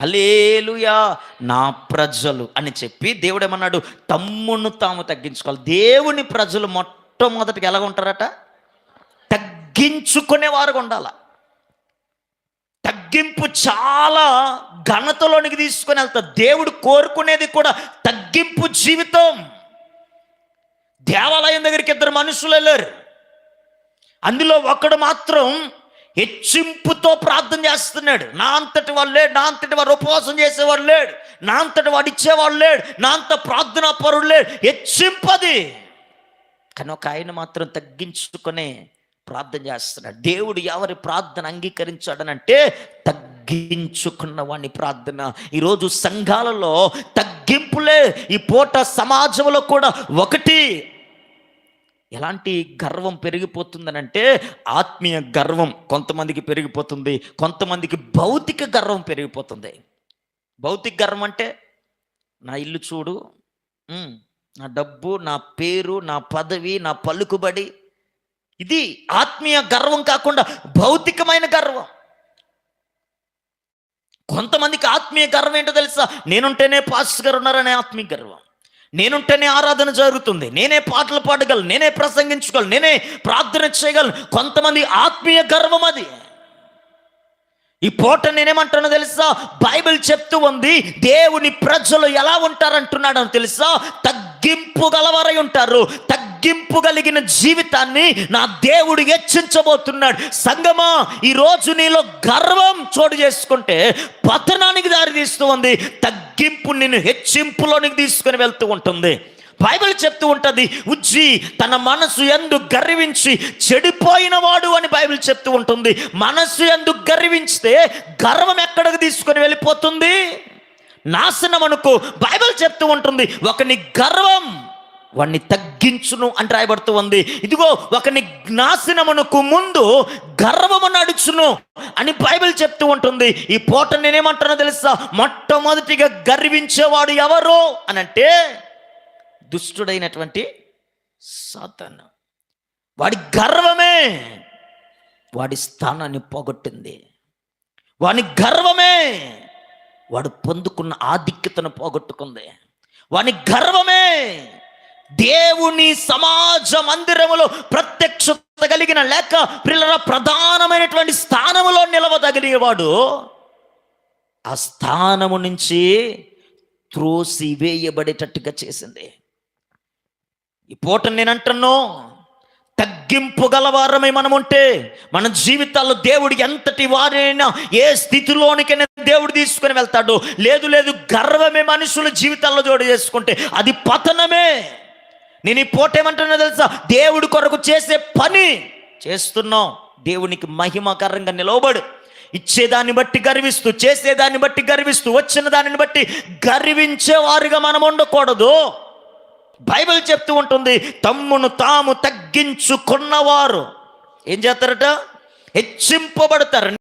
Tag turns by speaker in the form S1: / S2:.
S1: Alleluia నా ప్రజలు అని చెప్పి దేవుడు ఏమన్నాడు తమ్మును తాము తగ్గించుకోవాలి. దేవుని ప్రజలు మొట్టమొదటికి ఎలా ఉంటారట? తగ్గించుకునేవారు ఉండాల. తగ్గింపు చాలా ఘనతలోనికి తీసుకొని వెళ్తా దేవుడు కోరుకునేది కూడా తగ్గింపు జీవితం. దేవాలయం దగ్గరికి ఇద్దరు మనుషులు వెళ్ళారు. అందులో ఒకడు మాత్రం హెచ్చింపుతో ప్రార్థన చేస్తున్నాడు. నా అంతటి వాడు లేడు నా అంతటి వాడు ఉపవాసం చేసేవాడు లేడు నా అంతటి వాడు ఇచ్చేవాడు లేడు నా అంత ప్రార్థన పరుడు లేడు. హెచ్చింపది. కానీ ఒక ఆయన మాత్రం తగ్గించుకునే ప్రార్థన చేస్తున్నాడు. దేవుడు ఎవరి ప్రార్థన అంగీకరించాడనంటే తగ్గించుకున్న వాడిని ప్రార్థన. ఈరోజు సంఘాలలో తగ్గింపులే ఈ పూట సమాజంలో కూడా ఒకటి. ఎలాంటి గర్వం పెరిగిపోతుందనంటే ఆత్మీయ గర్వం కొంతమందికి పెరిగిపోతుంది కొంతమందికి భౌతిక గర్వం పెరిగిపోతుంది. భౌతిక గర్వం అంటే నా ఇల్లు చూడు నా డబ్బు నా పేరు నా పదవి నా పలుకుబడి. ఇది ఆత్మీయ గర్వం కాకుండా భౌతికమైన గర్వం. కొంతమందికి ఆత్మీయ గర్వం ఏంటో తెలుసా? నేనుంటేనే పాస్ గారు ఉన్నారనే ఆత్మీయ గర్వం. నేనుంటేనే ఆరాధన జరుగుతుంది. నేనే పాటలు పాడగలను నేనే ప్రసంగించగలను నేనే ప్రార్థన చేయగలను. కొంతమంది ఆత్మీయ గర్వం అది. ఈ పూట నేనేమంటానో తెలుసా? బైబిల్ చెప్తూ ఉంది దేవుని ప్రజలు ఎలా ఉంటారంటున్నాడని తెలుసా? తగ్గింపు గలవారై ఉంటారు. తగ్గింపు కలిగిన జీవితాన్ని నా దేవుడు హెచ్చించబోతున్నాడు. సంగమా ఈ రోజు నీలో గర్వం చోటు చేసుకుంటే పతనానికి దారి తీస్తూ ఉంది. తగ్గింపు నిన్ను హెచ్చింపులోనికి తీసుకుని వెళ్తూ ఉంటుంది. బైబిల్ చెప్తూ ఉంటుంది ఉజ్జి తన మనసు ఎందు గర్వించి చెడిపోయిన వాడు అని బైబిల్ చెప్తూ ఉంటుంది. మనసు ఎందు గర్వించితే గర్వం ఎక్కడికి తీసుకొని వెళ్ళిపోతుంది? నాశనం అనుకో. బైబిల్ చెప్తూ ఉంటుంది ఒకని గర్వం వాణ్ణి తగ్గించును అని రాయబడుతూ ఉంది. ఇదిగో ఒకని నాశనమునకు ముందు గర్వము నడుచును అని బైబిల్ చెప్తూ ఉంటుంది. ఈ పూట నేనేమంటానో తెలుసా? మొట్టమొదటిగా గర్వించేవాడు ఎవరు అని అంటే దుష్టుడైనటువంటి సాతాను. వాడి గర్వమే వాడి స్థానాన్ని పోగొట్టింది. వాని గర్వమే వాడు పొందుకున్న ఆధిక్యతను పోగొట్టుకుంది. వాని గర్వమే దేవుని సమాజ మందిరములో ప్రత్యక్షత కలిగిన లేక పిల్లల ప్రధానమైనటువంటి స్థానములో నిలవదగినవాడు ఆ స్థానము నుంచి త్రోసి వేయబడేటట్టుగా చేసింది. ఈ పూట నేను అంటున్నాను తగ్గింపు గలవారమై మనం ఉంటే మన జీవితాల్లో దేవుడు ఎంతటి వారైనా ఏ స్థితిలోనికైనా దేవుడు తీసుకుని వెళ్తాడు. లేదు లేదు గర్వమే మనుషుల జీవితాల్లో జోడు చేసుకుంటే అది పతనమే. నేను ఈ పూట ఏమంటున్నా తెలుసా? దేవుడి కొరకు చేసే పని చేస్తున్నాం దేవునికి మహిమకరంగా నిలవబడు. ఇచ్చేదాన్ని బట్టి గర్విస్తూ చేసేదాన్ని బట్టి గర్విస్తూ వచ్చిన దానిని బట్టి గర్వించేవారుగా మనం ఉండకూడదు. బైబిల్ చెప్తూ ఉంటుంది తమ్మును తాము తగ్గించుకున్నవారు. ఏం చేస్తారట? హెచ్చింపబడతారు.